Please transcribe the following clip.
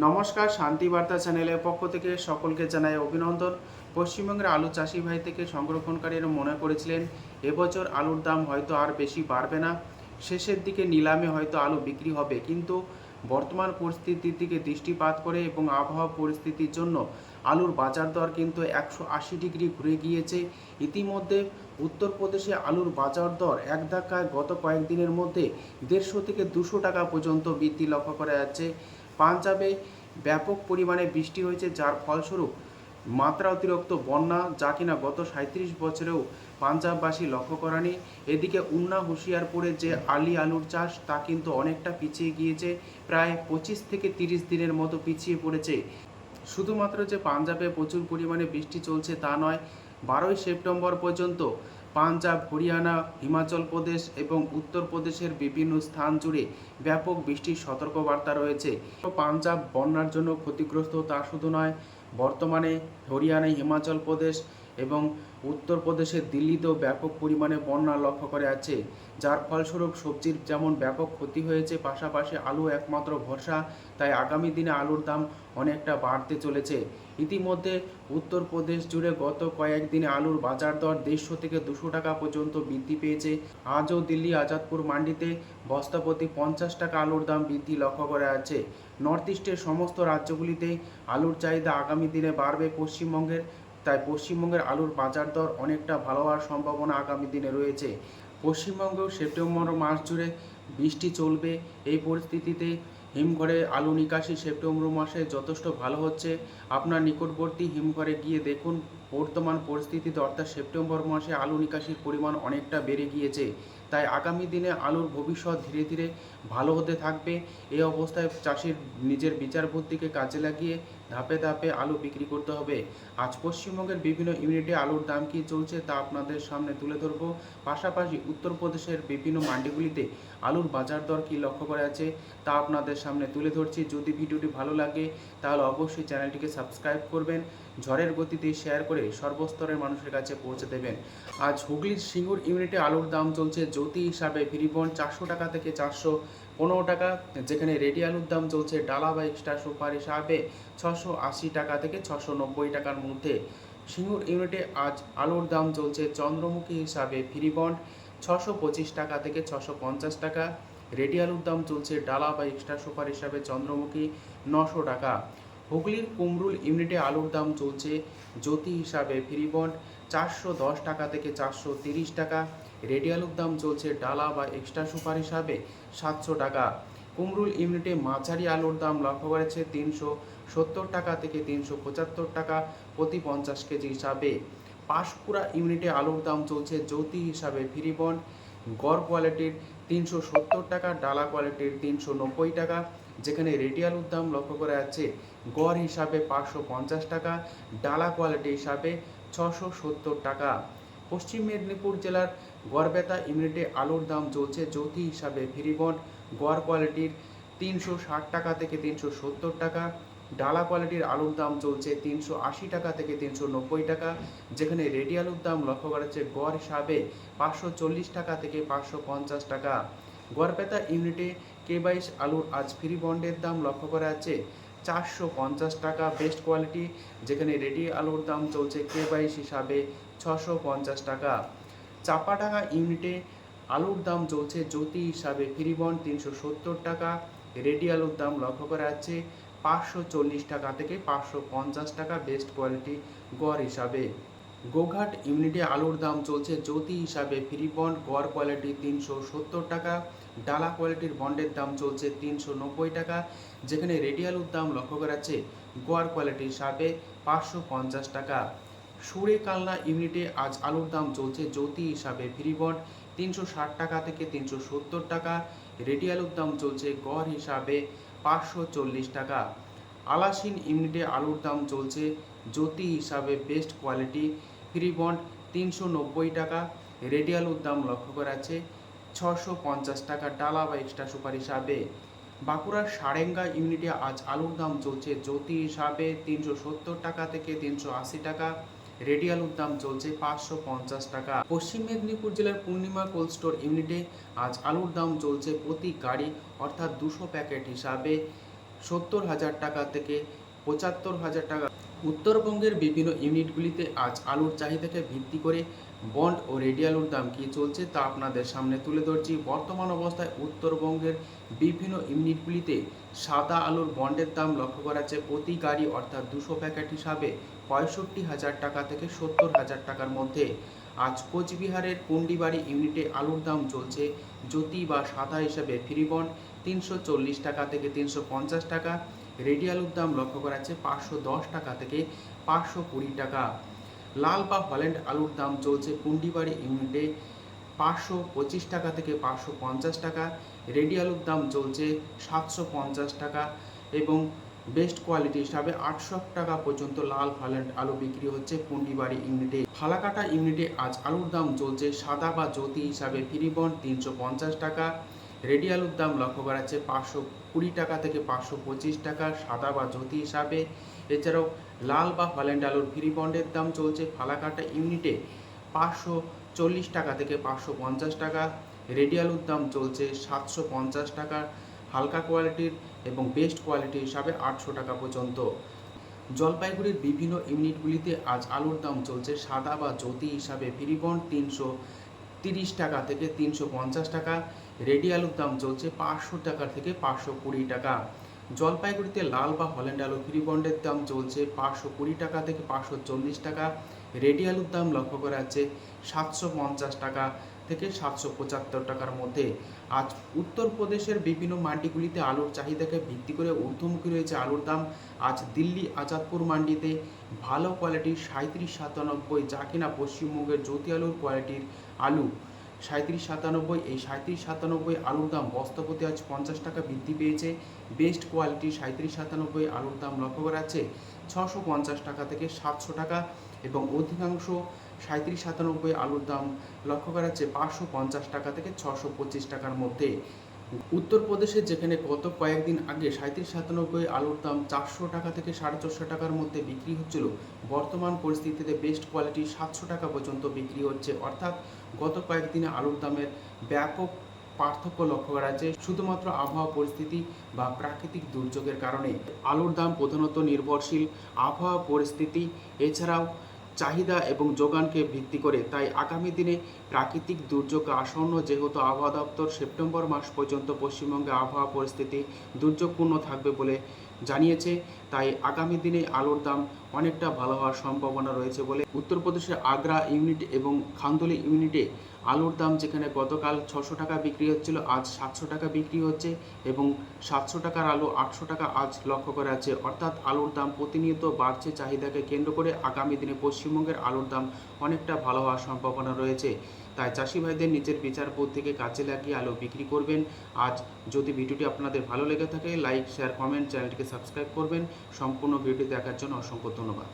নমস্কার, শান্তি বার্তা চ্যানেলের পক্ষ থেকে সকলকে জানাই অভিনন্দন। পশ্চিমবঙ্গের আলু চাষি ভাই থেকে সংরক্ষণকারীরা মনে করেছিলেন, এবছর আলুর দাম হয়তো আর বেশি বাড়বে না। শেষের দিকে নিলামে হয়তো আলু বিক্রি হবে। কিন্তু বর্তমান পরিস্থিতির দিকে দৃষ্টিপাত করে এবং আবহাওয়া পরিস্থিতির জন্য আলুর বাজার দর কিন্তু একশো আশি ডিগ্রি ঘুরে গিয়েছে। ইতিমধ্যে উত্তরপ্রদেশে আলুর বাজার দর এক ধাক্কায় গত কয়েকদিনের মধ্যে দেড়শো থেকে দুশো টাকা পর্যন্ত বৃদ্ধি লক্ষ্য করা যাচ্ছে। পাঞ্জাবে ব্যাপক পরিমাণে বৃষ্টি হয়েছে, যার ফলস্বরূপ মাত্রা অতিরিক্ত বন্যা, যা কিনা গত সাঁত্রিশ বছরেও পাঞ্জাববাসী লক্ষ্য করানি। এদিকে উন্না, হুঁশিয়ারপুরে যে আলি আলুর চাষ, তা কিন্তু অনেকটা পিছিয়ে গিয়েছে। প্রায় পঁচিশ থেকে তিরিশ দিনের মতো পিছিয়ে পড়েছে। শুধুমাত্র যে পাঞ্জাবে প্রচুর পরিমাণে বৃষ্টি চলছে তা নয়, বারোই সেপ্টেম্বর পর্যন্ত পাঞ্জাব, হরিয়ানা, হিমাচল প্রদেশ এবং উত্তরপ্রদেশের বিভিন্ন স্থান জুড়ে ব্যাপক বৃষ্টির সতর্কবার্তা রয়েছে। পাঞ্জাব বন্যার জন্য ক্ষতিগ্রস্ত তা শুধু নয়, বর্তমানে হরিয়ানা, হিমাচল প্রদেশ এবং উত্তরপ্রদেশের দিল্লিতেও ব্যাপক পরিমাণে বন্যা লক্ষ্য করে আছে যার ফলস্বরূপ সবজির যেমন ব্যাপক ক্ষতি হয়েছে, পাশাপাশি আলু একমাত্র ভরসা, তাই আগামী দিনে আলুর দাম অনেকটা বাড়তে চলেছে। ইতিমধ্যে উত্তরপ্রদেশ জুড়ে গত কয়েকদিনে আলুর বাজার দর দেড়শো থেকে দুশো টাকা পর্যন্ত বৃদ্ধি পেয়েছে। আজও দিল্লি আজাদপুর মান্ডিতে বস্তাপ্রতি পঞ্চাশ টাকা আলুর দাম বৃদ্ধি লক্ষ্য করা যাচ্ছে। নর্থ ইস্টের সমস্ত রাজ্যগুলিতে আলুর চাহিদা আগামী দিনে বাড়বে পশ্চিমবঙ্গের, তাই পশ্চিমবঙ্গের আলুর বাজার দর অনেকটা ভালো হওয়ার সম্ভাবনা আগামী দিনে রয়েছে। পশ্চিমবঙ্গেও সেপ্টেম্বর মাস জুড়ে বৃষ্টি চলবে। এই পরিস্থিতিতে হিমঘরে আলু নিকাশি সেপ্টেম্বর মাসে যথেষ্ট ভালো হচ্ছে। আপনার নিকটবর্তী হিমঘরে গিয়ে দেখুন, বর্তমান পরিস্থিতিতে অর্থাৎ সেপ্টেম্বর মাসে আলু নিকাশির পরিমাণ অনেকটা বেড়ে গিয়েছে। তাই আগামী দিনে আলুর ভবিষ্যৎ ধীরে ধীরে ভালো হতে থাকবে। এই অবস্থায় চাষির নিজের বিচার বুদ্ধিকে কাজে লাগিয়ে ধাপে ধাপে আলু বিক্রি করতে হবে। আজ পশ্চিমবঙ্গের বিভিন্ন ইউনিটে আলুর দাম কী চলছে তা আপনাদের সামনে তুলে ধরবো। পাশাপাশি উত্তরপ্রদেশের বিভিন্ন মান্ডিগুলিতে আলুর বাজার দর কী লক্ষ্য করা আছে তা আপনাদের সামনে তুলে ধরছি। যদি ভিডিওটি ভালো লাগে, তাহলে অবশ্যই চ্যানেলটিকে সাবস্ক্রাইব করবেন, ঝড়ের গতিতে শেয়ার করে সর্বস্তরের মানুষের কাছে পৌঁছে দেবেন। আজ হুগলির সিঙ্গুর ইউনিটে আলুর দাম চলছে জ্যোতি হিসাবে ফ্রিবন চারশো টাকা থেকে চারশো। পনেরো টাকা, যেখানে রেডি আলুর দাম চলছে ডালা বা এক্সট্রা সুপার হিসাবে ছশো আশি টাকা থেকে ছশো নব্বই টাকার মধ্যে। সিঙ্গুর ইউনিটে আজ আলুর দাম চলছে চন্দ্রমুখী হিসাবে ফ্রি বন্ড ছশো পঁচিশ টাকা থেকে ছশো পঞ্চাশ টাকা। রেডি আলুর দাম চলছে ডালা বা এক্সট্রা সুপার হিসাবে চন্দ্রমুখী নশো টাকা। হুগলির কুমরুল ইউনিটে আলুর দাম চলছে জ্যোতি হিসাবে ফ্রিবন্ড চারশো দশ টাকা থেকে চারশো তিরিশ টাকা। রেডি আলুর দাম চলছে ডালা বা এক্সট্রা সুপার হিসাবে সাতশো টাকা। কুমরুল ইউনিটে মাঝারি আলুর দাম লক্ষ্য করেছে তিনশো সত্তর টাকা থেকে তিনশো পঁচাত্তর টাকা প্রতি পঞ্চাশ কেজি হিসাবে। পাঁশকুড়া ইউনিটে আলুর দাম চলছে জ্যোতি হিসাবে ফিরিবন গড় কোয়ালিটির তিনশো সত্তর টাকা, ডালা কোয়ালিটির তিনশো নব্বই টাকা, যেখানে রেডি আলুর দাম লক্ষ্য করা যাচ্ছে গড় হিসাবে পাঁচশো পঞ্চাশ টাকা, ডালা কোয়ালিটি হিসাবে ছশো সত্তর টাকা। পশ্চিম মেদিনীপুর জেলার গড়বেতা ইউনিটে আলুর দাম চলছে জ্যোতি হিসাবে ফ্রিবন্ড গড় কোয়ালিটির তিনশো ষাট টাকা থেকে তিনশো সত্তর টাকা। ডালা কোয়ালিটির আলুর দাম চলছে তিনশো আশি টাকা থেকে তিনশো নব্বই টাকা। যেখানে রেডি আলুর দাম লক্ষ্য করা যাচ্ছে গড় হিসাবে পাঁচশো চল্লিশ টাকা থেকে পাঁচশো পঞ্চাশ টাকা। গড়বেতা ইউনিটে কে বাইশ আলুর আজ ফ্রি বন্ডের দাম লক্ষ্য করা যাচ্ছে চারশো পঞ্চাশ টাকা বেস্ট কোয়ালিটি যেখানে রেডি আলুর দাম চলছে কে বাইশ হিসাবে ছশো পঞ্চাশ টাকা। চাপাডাঙ্গা ইউনিটে আলুর দাম চলছে জ্যোতি হিসাবে ফিরিবন তিনশো সত্তর টাকা। রেডি আলুর দাম লক্ষ্য করা যাচ্ছে পাঁচশো চল্লিশ টাকা থেকে পাঁচশো পঞ্চাশ টাকা বেস্ট কোয়ালিটি গড় হিসাবে। গোঘাট ইউনিটে আলুর দাম চলছে জ্যোতি হিসাবে ফ্রি বন্ড গড় কোয়ালিটি তিনশো সত্তর টাকা, ডালা কোয়ালিটির বন্ডের দাম চলছে তিনশো নব্বই টাকা, যেখানে রেডি আলুর দাম লক্ষ্য করা যাচ্ছে গড় কোয়ালিটি হিসাবে পাঁচশো পঞ্চাশ টাকা। সুরে কালনা ইউনিটে আজ আলুর দাম চলছে জ্যোতি হিসাবে ফ্রি বন্ড তিনশো ষাট টাকা থেকে তিনশো সত্তর টাকা রেডি আলুর দাম চলছে গড় হিসাবে পাঁচশো চল্লিশ টাকা। আলাসিন ইউনিটে আলুর দাম চলছে জ্যোতি হিসাবে বেস্ট কোয়ালিটি ফ্রি বন্ড তিনশো নব্বই টাকা। রেডি আলুর দাম লক্ষ্য করা আছে ছশো পঞ্চাশ টাকা ডালা বা এক্সট্রা সুপার হিসাবে। বাঁকুড়ার সারেঙ্গা ইউনিটে আজ আলুর দাম চলছে জ্যোতি হিসাবে তিনশো সত্তর টাকা থেকে তিনশো আশি টাকা। রেডি আলুর দাম চলছে পাঁচশো পঞ্চাশ টাকা। পশ্চিম মেদিনীপুর জেলার পূর্ণিমা কোল্ড স্টোর ইউনিটে আজ আলুর দাম চলছে প্রতি গাড়ি, অর্থাৎ দুশো প্যাকেট হিসাবে সত্তর হাজার টাকা থেকে পঁচাত্তর হাজার টাকা। উত্তরবঙ্গের বিভিন্ন ইউনিটগুলিতে আজ আলুর চাহিদাকে ভিত্তি করে বন্ড ও রেডি আলুর দাম কী চলছে তা আপনাদের সামনে তুলে ধরছি। বর্তমান অবস্থায় উত্তরবঙ্গের বিভিন্ন ইউনিটগুলিতে সাদা আলুর বন্ডের দাম লক্ষ্য করা যাচ্ছে। প্রতি গাড়ি অর্থাৎ দুশো প্যাকেট হিসাবে পঁয়ষট্টি হাজার টাকা থেকে সত্তর হাজার টাকার মধ্যে। আজ কোচবিহারের কুন্ডিবাড়ি ইউনিটে আলুর দাম চলছে জ্যোতি বা সাদা হিসাবে ফ্রি বন্ড তিনশো চল্লিশ টাকা থেকে তিনশো পঞ্চাশ টাকা। রেডি আলুর দাম লক্ষ্য করা যাচ্ছে পাঁচশো দশ টাকা থেকে পাঁচশো কুড়ি টাকা। লাল বা হল্যান্ড আলুর দাম চলছে কুন্ডিবাড়ি ইউনিটে পাঁচশো পঁচিশ টাকা থেকে পাঁচশো পঞ্চাশ টাকা। রেডি আলুর দাম চলছে সাতশো পঞ্চাশ টাকা এবং বেস্ট কোয়ালিটি হিসাবে আটশো টাকা পর্যন্ত লাল হল্যান্ড আলু বিক্রি হচ্ছে পুন্ডিবাড়ি ইউনিটে। ফালাকাটা ইউনিটে আজ আলুর দাম চলছে সাদা বা জ্যোতি হিসাবে ফিরিবন তিনশো পঞ্চাশ টাকা। রেডি আলুর দাম লক্ষ্য করা যাচ্ছে পাঁচশো কুড়ি টাকা থেকে পাঁচশো পঁচিশ টাকা। সাদা বা জ্যোতি হিসাবে। এছাড়াও লাল বা হল্যান্ড আলুর ফ্রি বন্ডের দাম চলছে ফালাকাটা ইউনিটে পাঁচশো চল্লিশ টাকা থেকে পাঁচশো পঞ্চাশ টাকা। রেডি আলুর দাম চলছে সাতশো পঞ্চাশ টাকা। হালকা কোয়ালিটির এবং বেস্ট কোয়ালিটি হিসাবে আটশো টাকা পর্যন্ত। জলপাইগুড়ির বিভিন্ন ইউনিটগুলিতে আজ আলুর দাম চলছে সাদা বা জ্যোতি হিসাবে। ফ্রি বন্ড তিনশো তিরিশ টাকা থেকে তিনশো পঞ্চাশ টাকা। রেডি আলুর দাম চলছে পাঁচশো টাকা থেকে পাঁচশো কুড়ি টাকা। জলপাইগুড়িতে লাল বা হল্যান্ড আলু ফ্রি বন্ডের দাম চলছে পাঁচশো কুড়ি টাকা থেকে পাঁচশো চল্লিশ টাকা। রেডি আলুর দাম লক্ষ্য করা যাচ্ছে সাতশো পঞ্চাশ টাকা থেকে সাতশো পঁচাত্তর টাকার মধ্যে। আজ উত্তরপ্রদেশের বিভিন্ন মান্ডিগুলিতে আলুর চাহিদাকে ভিত্তি করে ঊর্ধ্বমুখী রয়েছে আলুর দাম। আজ দিল্লি আজাদপুর মান্ডিতে ভালো কোয়ালিটির সাঁত্রিশ সাতানব্বই যা কিনা পশ্চিমবঙ্গের জ্যোতি আলুর কোয়ালিটির আলু। সাঁত্রিশ সাতানব্বই, এই সাঁত্রিশ সাতানব্বই আলুর দাম বস্তপতি আজ পঞ্চাশ টাকা বৃদ্ধি পেয়েছে। বেস্ট কোয়ালিটি সাঁত্রিশ সাতানব্বই আলুর দাম লক্ষ্য করা যাচ্ছে ছশো পঞ্চাশ টাকা থেকে সাতশো টাকা এবং অধিকাংশ সাঁত্রিশ সাতানব্বই আলুর দাম লক্ষ্য করা যাচ্ছে পাঁচশো পঞ্চাশ টাকা থেকে ছশো পঁচিশ টাকার মধ্যে। উত্তরপ্রদেশে যেখানে গত কয়েকদিন আগে সাঁত্রিশ সাতানব্বই আলুর দাম চারশো টাকা থেকে সাড়ে চারশো টাকার মধ্যে বিক্রি হচ্ছিল, বর্তমান পরিস্থিতিতে বেস্ট কোয়ালিটি সাতশো টাকা পর্যন্ত বিক্রি হচ্ছে। অর্থাৎ গত কয়েকদিনে আলুর দামের ব্যাপক পার্থক্য লক্ষ্য করা যাচ্ছে। শুধুমাত্র আবহাওয়া পরিস্থিতি বা প্রাকৃতিক দুর্যোগের কারণে আলুর দাম প্রধানত নির্ভরশীল আবহাওয়া পরিস্থিতি। এছাড়াও চাহিদা এবং যোগানকে ভিত্তি করে। তাই আগামী দিনে প্রাকৃতিক দুর্যোগ আসন্ন যেহেতু আবহাওয়া দপ্তর সেপ্টেম্বর মাস পর্যন্ত পশ্চিমবঙ্গে আবহাওয়া পরিস্থিতি দুর্যোগপূর্ণ থাকবে বলে জানিয়েছে। তাই আগামী দিনে আলুর দাম অনেকটা ভালো হওয়ার সম্ভাবনা রয়েছে বলে উত্তরপ্রদেশের আগ্রা ইউনিট এবং খান্দলি ইউনিটে আলুর দাম যেখানে গতকাল ছশো টাকা বিক্রি হচ্ছিল, আজ সাতশো টাকা বিক্রি হচ্ছে এবং সাতশো টাকার আলু আটশো টাকা আজ লক্ষ্য করা যাচ্ছে। অর্থাৎ আলুর দাম প্রতিনিয়ত বাড়ছে চাহিদাকে কেন্দ্র করে আগামী দিনে পশ্চিমবঙ্গের আলুর দাম অনেকটা ভালো হওয়ার সম্ভাবনা রয়েছে। তাই চাষি ভাইদের নিজের বিচার বুদ্ধিকে কাজে লাগিয়ে আলু বিক্রি করবেন। আজ যদি ভিডিওটি আপনাদের ভালো লেগে থাকে, লাইক, শেয়ার, কমেন্ট, চ্যানেলটিকে সাবস্ক্রাইব করবেন। সম্পূর্ণ ভিডিও দেখার জন্য অসংখ্য ধন্যবাদ।